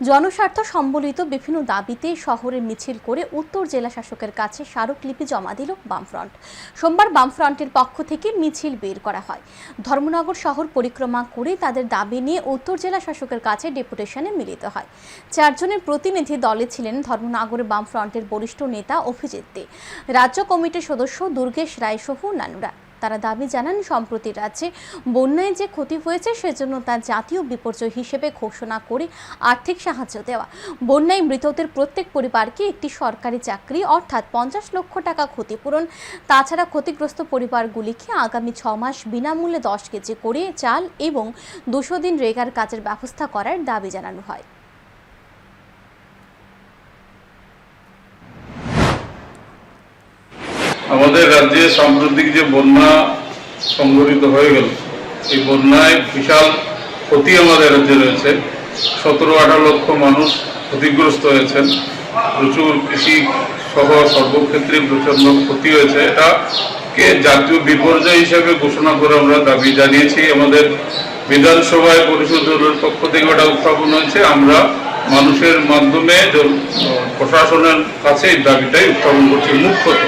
জনস্বার্থ সম্বলিত বিভিন্ন দাবিতে শহরে মিছিল করে উত্তর জেলা শাসকের কাছে স্মারকলিপি জমা দিল বামফ্রন্ট। সোমবার বামফ্রন্টের পক্ষ থেকে মিছিল বের করা হয়। ধর্মনগর শহর পরিক্রমা করে তাদের দাবি নিয়ে উত্তর জেলা শাসকের কাছে ডেপুটেশনে মিলিত হয়। চারজনের প্রতিনিধি দলে ছিলেন ধর্মনগরের বামফ্রন্টের বরিষ্ঠ নেতা অভিজিৎ দে। রাজ্য কমিটির সদস্য দুর্গেশ রায় সহ অন্যান্যরা। তারা দাবি জানান, সম্প্রতি রাজ্যে বন্যায় যে ক্ষতি হয়েছে, সেজন্য তা জাতীয় বিপর্যয় হিসেবে ঘোষণা করে আর্থিক সাহায্য দেওয়া। বন্যায় মৃতদের প্রত্যেক পরিবারকে একটি সরকারি চাকরি, অর্থাৎ পঞ্চাশ লক্ষ টাকা ক্ষতিপূরণ। তাছাড়া ক্ষতিগ্রস্ত পরিবারগুলিকে আগামী ছ মাস বিনামূল্যে দশ কেজি করে চাল এবং দুশো দিন রেগার কাজের ব্যবস্থা করার দাবি জানানো হয়। আমাদের রাজ্যে সাম্প্রতিক যে বন্যা সংঘটিত হয়ে গেল, এই বন্যায় বিশাল ক্ষতি আমাদের রাজ্যে রয়েছে। সতেরো আঠারো লক্ষ মানুষ ক্ষতিগ্রস্ত হয়েছেন। প্রচুর কৃষি সহ সর্বক্ষেত্রে প্রচণ্ড ক্ষতি হয়েছে। এটাকে জাতীয় বিপর্যয় হিসেবে ঘোষণা করে আমরা দাবি জানিয়েছি। আমাদের বিধানসভায় পরিষদ পক্ষ থেকে ওটা উত্থাপন হয়েছে। আমরা মানুষের মাধ্যমে প্রশাসনের কাছে এই দাবিটাই উত্থাপন করছি। মুখ্যত